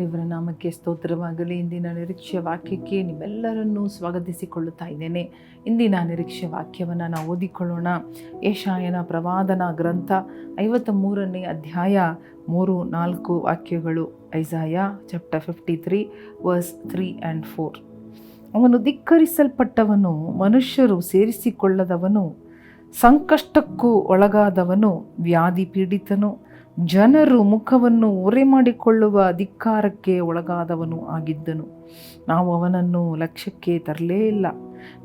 ದೇವರ, ನಾಮಕ್ಕೆ ಸ್ತೋತ್ರವಾಗಲಿ. ಇಂದಿನ ನಿರೀಕ್ಷೆ ವಾಕ್ಯಕ್ಕೆ ನಿಮ್ಮೆಲ್ಲರನ್ನೂ ಸ್ವಾಗತಿಸಿಕೊಳ್ಳುತ್ತಾ ಇದ್ದೇನೆ. ಇಂದಿನ ನಿರೀಕ್ಷೆ ವಾಕ್ಯವನ್ನು ನಾವು ಓದಿಕೊಳ್ಳೋಣ. ಏಷಾಯನ ಪ್ರವಾದನ ಗ್ರಂಥ ಐವತ್ತ ಮೂರನೇ ಅಧ್ಯಾಯ ಮೂರು ನಾಲ್ಕು ವಾಕ್ಯಗಳು. Isaiah chapter fifty three verse three and four ಅವನು ಧಿಕ್ಕರಿಸಲ್ಪಟ್ಟವನು, ಮನುಷ್ಯರು ಸೇರಿಸಿಕೊಳ್ಳದವನು, ಸಂಕಷ್ಟಕ್ಕೂ ಒಳಗಾದವನು, ವ್ಯಾಧಿ ಪೀಡಿತನು ಜನರು ಮುಖವನ್ನು ಓರೆ ಮಾಡಿಕೊಳ್ಳುವ ಅಧಿಕಾರಕ್ಕೆ ಒಳಗಾದವನು ಆಗಿದ್ದನು. ನಾವು ಅವನನ್ನು ಲಕ್ಷ್ಯಕ್ಕೆ ತರಲೇ ಇಲ್ಲ.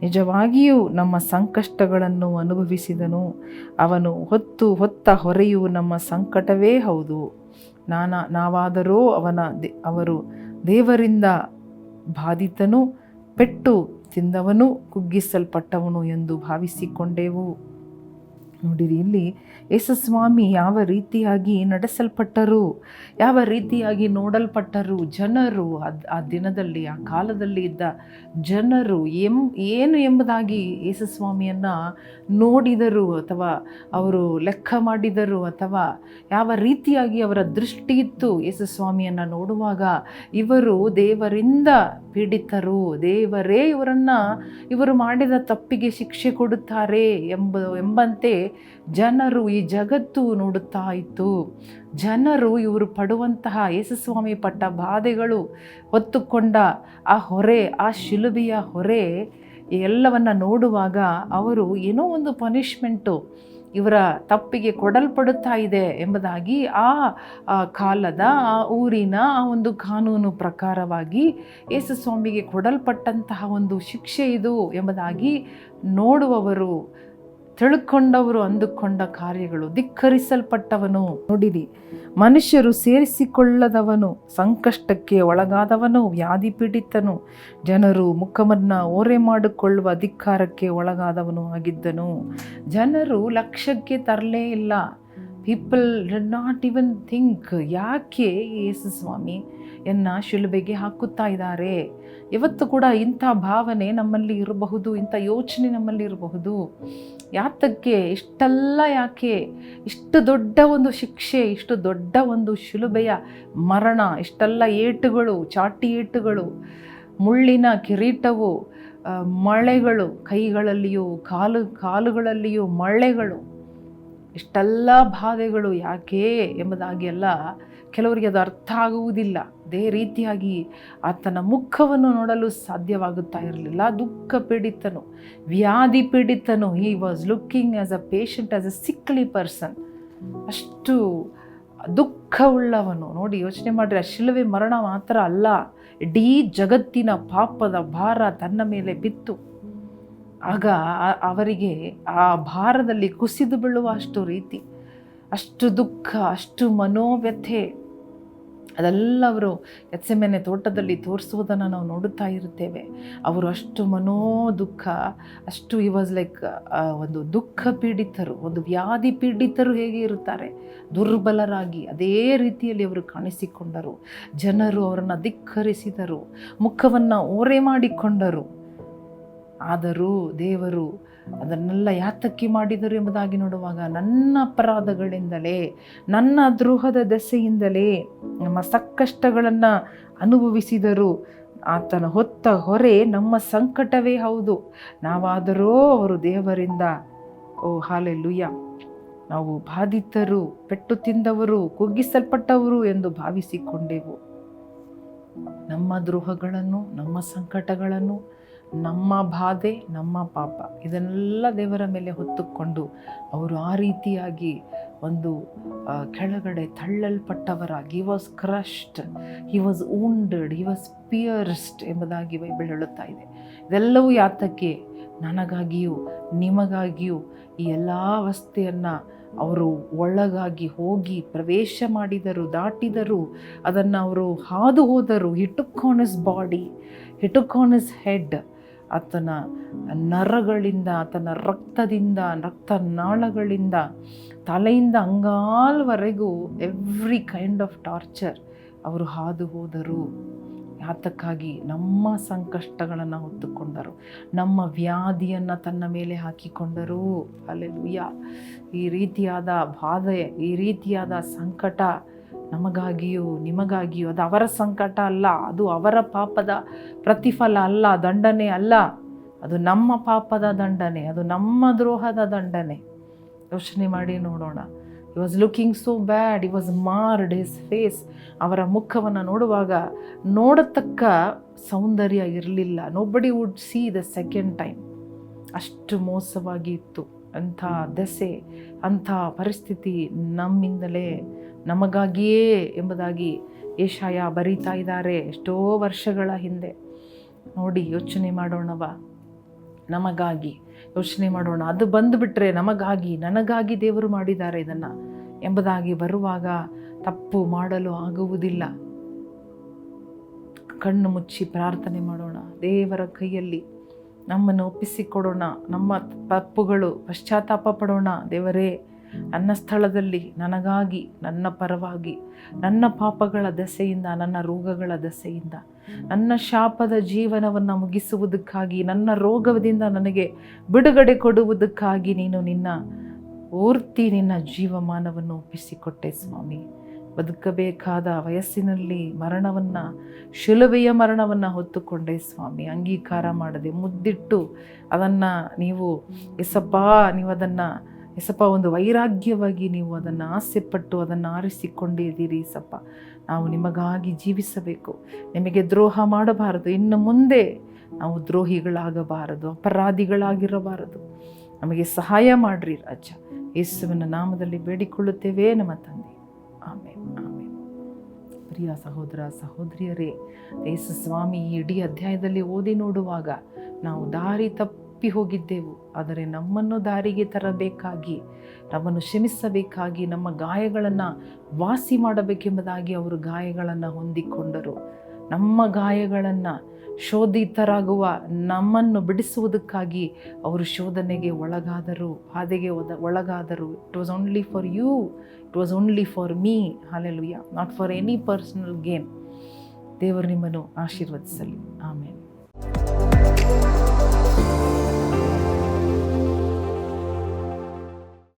ನಿಜವಾಗಿಯೂ ನಮ್ಮ ಸಂಕಷ್ಟಗಳನ್ನು ಅನುಭವಿಸಿದನು. ಅವನು ಹೊತ್ತು ಹೊತ್ತ ಹೊರೆಯು ನಮ್ಮ ಸಂಕಟವೇ ಹೌದು. ನಾನಾ, ನಾವಾದರೂ ಅವನ ದೇ, ಅವರು ದೇವರಿಂದ ಬಾಧಿತನು, ಪೆಟ್ಟು ತಿಂದವನು, ಕುಗ್ಗಿಸಲ್ಪಟ್ಟವನು ಎಂದು ಭಾವಿಸಿಕೊಂಡೆವು. ನೋಡಿರಿ, ಇಲ್ಲಿ ಯೇಸುಸ್ವಾಮಿ ಯಾವ ರೀತಿಯಾಗಿ ನಡೆಸಲ್ಪಟ್ಟರು, ಯಾವ ರೀತಿಯಾಗಿ ನೋಡಲ್ಪಟ್ಟರು ಜನರು, ಅದು ಆ ದಿನದಲ್ಲಿ, ಆ ಕಾಲದಲ್ಲಿ ಇದ್ದ ಜನರು ಎಂ, ಏನು ಎಂಬುದಾಗಿ ಯೇಸುಸ್ವಾಮಿಯನ್ನು ನೋಡಿದರು ಅಥವಾ ಅವರು ಲೆಕ್ಕ ಮಾಡಿದರು ಅಥವಾ ಯಾವ ರೀತಿಯಾಗಿ ಅವರ ದೃಷ್ಟಿ ಇತ್ತು ಯೇಸುಸ್ವಾಮಿಯನ್ನು ನೋಡುವಾಗ ಇವರು ದೇವರಿಂದ ಪೀಡಿತರು, ದೇವರೇ ಇವರನ್ನು, ಇವರು ಮಾಡಿದ ತಪ್ಪಿಗೆ ಶಿಕ್ಷೆ ಕೊಡುತ್ತಾರೆ ಎಂಬ, ಎಂಬಂತೆ ಜನರು ಈ ಜಗತ್ತು ನೋಡುತ್ತಾ ಇತ್ತು. ಜನರು ಇವರು ಪಡುವಂತಹ ಯೇಸುಸ್ವಾಮಿ ಪಟ್ಟ ಬಾಧೆಗಳು ಹೊತ್ತುಕೊಂಡ ಆ ಹೊರೆ, ಆ ಶಿಲುಬಿಯ ಹೊರೆ ಎಲ್ಲವನ್ನು ನೋಡುವಾಗ ಅವರು ಏನೋ ಒಂದು ಪನಿಷ್ಮೆಂಟು ಇವರ ತಪ್ಪಿಗೆ ಕೊಡಲ್ಪಡುತ್ತಾ ಇದೆ ಎಂಬುದಾಗಿ ಆ ಕಾಲದ, ಆ ಊರಿನ ಆ ಒಂದು ಕಾನೂನು ಪ್ರಕಾರವಾಗಿ ಯೇಸುಸ್ವಾಮಿಗೆ ಕೊಡಲ್ಪಟ್ಟಂತಹ ಒಂದು ಶಿಕ್ಷೆ ಇದು ಎಂಬುದಾಗಿ ನೋಡುವವರು ತಿಳ್ಕೊಂಡವರು ಅಂದುಕೊಂಡ ಕಾರ್ಯಗಳು, ಧಿಕ್ಕರಿಸಲ್ಪಟ್ಟವನು. ನೋಡಿರಿ, ಮನುಷ್ಯರು ಸೇರಿಸಿಕೊಳ್ಳದವನು, ಸಂಕಷ್ಟಕ್ಕೆ ಒಳಗಾದವನು, ವ್ಯಾಧಿ ಪೀಡಿತನು, ಜನರು ಮುಖವನ್ನು ಓರೆ ಮಾಡಿಕೊಳ್ಳುವ ಅಧಿಕಾರಕ್ಕೆ ಒಳಗಾದವನು ಆಗಿದ್ದನು. ಜನರು ಲಕ್ಷ್ಯಕ್ಕೆ ತರಲೇ ಇಲ್ಲ. ಪೀಪಲ್ ಡ ನಾಟ್ ಇವನ್ ಥಿಂಕ್ ಯಾಕೆ ಯೇಸು ಸ್ವಾಮಿ? ಎನ್ನ ಶಿಲುಬೆಗೆ ಹಾಕುತ್ತಾ ಇದ್ದಾರೆ. ಇವತ್ತು ಕೂಡ ಇಂಥ ಭಾವನೆ ನಮ್ಮಲ್ಲಿ ಇರಬಹುದು, ಇಂಥ ಯೋಚನೆ ನಮ್ಮಲ್ಲಿ ಇರಬಹುದು. ಯಾತಕ್ಕೆ? ಇಷ್ಟೆಲ್ಲ ಯಾಕೆ? ಇಷ್ಟು ದೊಡ್ಡ ಒಂದು ಶಿಕ್ಷೆ, ಇಷ್ಟು ದೊಡ್ಡ ಒಂದು ಶಿಲುಬೆಯ ಮರಣ, ಇಷ್ಟೆಲ್ಲ ಏಟುಗಳು, ಚಾಟಿ ಏಟುಗಳು, ಮುಳ್ಳಿನ ಕಿರೀಟವು ಮಳೆಗಳು, ಕೈಗಳಲ್ಲಿಯೂ, ಕಾಲು, ಕಾಲುಗಳಲ್ಲಿಯೂ ಮಳೆಗಳು, ಇಷ್ಟೆಲ್ಲ ಬಾಧೆಗಳು ಯಾಕೆ ಎಂಬುದಾಗಿ ಎಲ್ಲ ಕೆಲವರಿಗೆ ಅದು ಅರ್ಥ ಆಗುವುದಿಲ್ಲ. ಅದೇ ರೀತಿಯಾಗಿ ಆತನ ಮುಖವನ್ನು ನೋಡಲು ಸಾಧ್ಯವಾಗುತ್ತಾ ಇರಲಿಲ್ಲ. ದುಃಖ ಪೀಡಿತನು, ವ್ಯಾಧಿ ಪೀಡಿತನು. He was looking as a patient as a sickly person ಅಷ್ಟು ದುಃಖವುಳ್ಳವನು. ನೋಡಿ, ಯೋಚನೆ ಮಾಡಿರಿ ಆ ಮರಣ ಮಾತ್ರ ಅಲ್ಲ, ಇಡೀ ಜಗತ್ತಿನ ಪಾಪದ ಭಾರ ತನ್ನ ಮೇಲೆ ಬಿತ್ತು. ಆಗ ಅವರಿಗೆ ಆ ಭಾರದಲ್ಲಿ ಕುಸಿದು ಬೀಳುವ ಅಷ್ಟು ರೀತಿ, ಅಷ್ಟು ದುಃಖ, ಅಷ್ಟು ಮನೋವ್ಯಥೆ. ಅದೆಲ್ಲ ಅವರು ಎತ್ಸೆಮೆನೆ ತೋಟದಲ್ಲಿ ತೋರಿಸುವುದನ್ನು ನಾವು ನೋಡುತ್ತಾ ಇರುತ್ತೇವೆ. ಅವರು ಅಷ್ಟು ಮನೋ ದುಃಖ ಅಷ್ಟು ಈ ವಾಸ್ ಲೈಕ್ ಒಂದು ದುಃಖ ಪೀಡಿತರು, ಒಂದು ವ್ಯಾಧಿ ಪೀಡಿತರು ಹೇಗೆ ಇರುತ್ತಾರೆ? ದುರ್ಬಲರಾಗಿ ಅದೇ ರೀತಿಯಲ್ಲಿ ಅವರು ಕಾಣಿಸಿಕೊಂಡರು. ಜನರು ಅವರನ್ನು ಧಿಕ್ಕರಿಸಿದರು. ಮುಖವನ್ನು ಓರೆ ಮಾಡಿಕೊಂಡರು. ಆದರೂ ದೇವರು ಅದನ್ನೆಲ್ಲ ಯಾತಕ್ಕಿ ಮಾಡಿದರು ಎಂಬುದಾಗಿ ನೋಡುವಾಗ ನನ್ನ ಅಪರಾಧಗಳಿಂದಲೇ, ನನ್ನ ದ್ರೋಹದ ದೆಸೆಯಿಂದಲೇ ನಮ್ಮ ಸಕ್ಕಷ್ಟಗಳನ್ನು ಅನುಭವಿಸಿದರು. ಆತನ ಹೊತ್ತ ಹೊರೆ ನಮ್ಮ ಸಂಕಟವೇ ಹೌದು. ನಾವಾದರೂ ಅವರು ದೇವರಿಂದ. ಓ ಹಾಲೆ ಲುಯ್ಯ ನಾವು ಬಾಧಿತರು, ಪೆಟ್ಟು ತಿಂದವರು, ಕುಗ್ಗಿಸಲ್ಪಟ್ಟವರು ಎಂದು ಭಾವಿಸಿಕೊಂಡೆವು. ನಮ್ಮ ದ್ರೋಹಗಳನ್ನು, ನಮ್ಮ ಸಂಕಟಗಳನ್ನು ನಮ್ಮ ಬಾಧೆ, ನಮ್ಮ ಪಾಪ. ಇದನ್ನೆಲ್ಲ ದೇವರ ಮೇಲೆ ಹೊತ್ತುಕೊಂಡು ಅವರು ಆ ರೀತಿಯಾಗಿ ಒಂದು ಕೆಳಗಡೆ ತಳ್ಳಲ್ಪಟ್ಟವರಾಗಿ he was crushed he was wounded he was pierced ಎಂಬುದಾಗಿ ಬೈಬಲ್ ಹೇಳುತ್ತಾ ಇದೆ. ಇದೆಲ್ಲವೂ ಯಾತಕ್ಕೆ? ನನಗಾಗಿಯೂ, ನಿಮಗಾಗಿಯೂ ಈ ಎಲ್ಲ ಅವಸ್ಥೆಯನ್ನು ಅವರು ಒಳಗಾಗಿ ಹೋಗಿ ಪ್ರವೇಶ ಮಾಡಿದರು, ದಾಟಿದರು, ಅದನ್ನು ಅವರು ಹಾದು ಹೋದರು he took on his body he took on his head ಆತನ ನರಗಳಿಂದ, ಆತನ ರಕ್ತದಿಂದ ರಕ್ತನಾಳಗಳಿಂದ ತಲೆಯಿಂದ ಅಂಗಾಲ್ವರೆಗೂ ಎವ್ರಿ ಕೈಂಡ್ ಆಫ್ ಟಾರ್ಚರ್ ಅವರು ಹಾದು ಹೋದರು. ಆತಕ್ಕಾಗಿ ನಮ್ಮ ಸಂಕಷ್ಟಗಳನ್ನು ಹೊತ್ತುಕೊಂಡರು. ನಮ್ಮ ವ್ಯಾಧಿಯನ್ನು ತನ್ನ ಮೇಲೆ ಹಾಕಿಕೊಂಡರು. ಅಲ್ಲೆಲುಯ್ಯ ಈ ರೀತಿಯಾದ ಬಾಧೆ, ಈ ರೀತಿಯಾದ ಸಂಕಟ ನಮಗಾಗಿಯೂ, ನಿಮಗಾಗಿಯೂ, ಅದು ಅವರ ಸಂಕಟ ಅಲ್ಲ, ಅದು ಅವರ ಪಾಪದ ಪ್ರತಿಫಲ ಅಲ್ಲ, ದಂಡನೆ ಅಲ್ಲ. ಅದು ನಮ್ಮ ಪಾಪದ ದಂಡನೆ, ಅದು ನಮ್ಮ ದ್ರೋಹದ ದಂಡನೆ. ಯೋಚನೆ ಮಾಡಿ ನೋಡೋಣ. He was looking so bad he was marred his face ಅವರ ಮುಖವನ್ನು ನೋಡುವಾಗ ನೋಡತಕ್ಕ ಸೌಂದರ್ಯ ಇರಲಿಲ್ಲ. Nobody would see the second time ಅಷ್ಟು ಮೋಸವಾಗಿ ಇತ್ತು ಅಂಥ ದೆಸೆ, ಅಂಥ ಪರಿಸ್ಥಿತಿ ನಮ್ಮಿಂದಲೇ ನಮಗಾಗಿಯೇ ಎಂಬುದಾಗಿ ಏಷಾಯ ಬರೀತಾ ಇದ್ದಾರೆ ಎಷ್ಟೋ ವರ್ಷಗಳ ಹಿಂದೆ. ನೋಡಿ, ಯೋಚನೆ ಮಾಡೋಣವ. ನಮಗಾಗಿ ಯೋಚನೆ ಮಾಡೋಣ. ಅದು ಬಂದುಬಿಟ್ರೆ ನಮಗಾಗಿ, ನನಗಾಗಿ ದೇವರು ಮಾಡಿದ್ದಾರೆ ಇದನ್ನು ಎಂಬುದಾಗಿ ಬರುವಾಗ ತಪ್ಪು ಮಾಡಲು ಆಗುವುದಿಲ್ಲ. ಕಣ್ಣು ಮುಚ್ಚಿ ಪ್ರಾರ್ಥನೆ ಮಾಡೋಣ. ದೇವರ ಕೈಯಲ್ಲಿ ನಮ್ಮನ್ನು ಒಪ್ಪಿಸಿಕೊಡೋಣ. ನಮ್ಮ ತಪ್ಪುಗಳು ಪಶ್ಚಾತ್ತಾಪ ಪಡೋಣ. ದೇವರೇ ನನ್ನ ಸ್ಥಳದಲ್ಲಿ ನನಗಾಗಿ, ನನ್ನ ಪರವಾಗಿ, ನನ್ನ ಪಾಪಗಳ ದೆಸೆಯಿಂದ, ನನ್ನ ರೋಗಗಳ ದೆಸೆಯಿಂದ, ನನ್ನ ಶಾಪದ ಜೀವನವನ್ನು ಮುಗಿಸುವುದಕ್ಕಾಗಿ, ನನ್ನ ರೋಗದಿಂದ ನನಗೆ ಬಿಡುಗಡೆ ಕೊಡುವುದಕ್ಕಾಗಿ ನೀನು ನಿನ್ನ ಪೂರ್ತಿ ನಿನ್ನ ಜೀವಮಾನವನ್ನು ಒಪ್ಪಿಸಿಕೊಟ್ಟೆ ಸ್ವಾಮಿ. ಬದುಕಬೇಕಾದ ವಯಸ್ಸಿನಲ್ಲಿ ಮರಣವನ್ನು, ಶಿಲುಬೆಯ ಮರಣವನ್ನು ಹೊತ್ತುಕೊಂಡೆ ಸ್ವಾಮಿ. ಅಂಗೀಕಾರ ಮಾಡದೆ ಮುದ್ದಿಟ್ಟು ಅದನ್ನು ನೀವು ಎಸಪ್ಪ ನೀವು ಅದನ್ನು ಎಸಪ್ಪ ಒಂದು ವೈರಾಗ್ಯವಾಗಿ ನೀವು ಅದನ್ನು ಆಸೆಪಟ್ಟು ಅದನ್ನು ಆರಿಸಿಕೊಂಡಿದ್ದೀರಿ ಸಪ್ಪ ನಾವು ನಿಮಗಾಗಿ ಜೀವಿಸಬೇಕು. ನಿಮಗೆ ದ್ರೋಹ ಮಾಡಬಾರದು. ಇನ್ನು ಮುಂದೆ ನಾವು ದ್ರೋಹಿಗಳಾಗಬಾರದು, ಅಪರಾಧಿಗಳಾಗಿರಬಾರದು. ನಮಗೆ ಸಹಾಯ ಮಾಡಿರಿ ರಾಜ. ಯೇಸುವಿನ ನಾಮದಲ್ಲಿ ಬೇಡಿಕೊಳ್ಳುತ್ತೇವೆ ನಮ್ಮ ತಂದೆ. ಆಮೇಲೆ ಆಮೇಲೆ ಪ್ರಿಯ ಸಹೋದರ, ಸಹೋದರಿಯರೇ, ಯೇಸು ಸ್ವಾಮಿ ಈ ಇಡೀ ಅಧ್ಯಾಯದಲ್ಲಿ ಓದಿ ನೋಡುವಾಗ ನಾವು ದಾರಿ ತಪ್ಪಿ ಹೋಗಿದ್ದೆವು. ಆದರೆ ನಮ್ಮನ್ನು ದಾರಿಗೆ ತರಬೇಕಾಗಿ, ನಮ್ಮನ್ನು ಶ್ರಮಿಸಬೇಕಾಗಿ ನಮ್ಮ ಗಾಯಗಳನ್ನು ವಾಸಿ ಮಾಡಬೇಕೆಂಬುದಾಗಿ ಅವರು ಗಾಯಗಳನ್ನು ಹೊಂದಿಕೊಂಡರು. ನಮ್ಮ ಗಾಯಗಳನ್ನು ಶೋಧಿತರಾಗುವ, ನಮ್ಮನ್ನು ಬಿಡಿಸುವುದಕ್ಕಾಗಿ ಅವರು ಶೋಧನೆಗೆ ಒಳಗಾದರು ಹಾದೆಗೆ ಒದ, ಒಳಗಾದರು. It was only for you it was only for me hallelujah not for any personal game ದೇವರು ನಿಮ್ಮನ್ನು ಆಶೀರ್ವದಿಸಲಿ. ಆಮೇಲೆ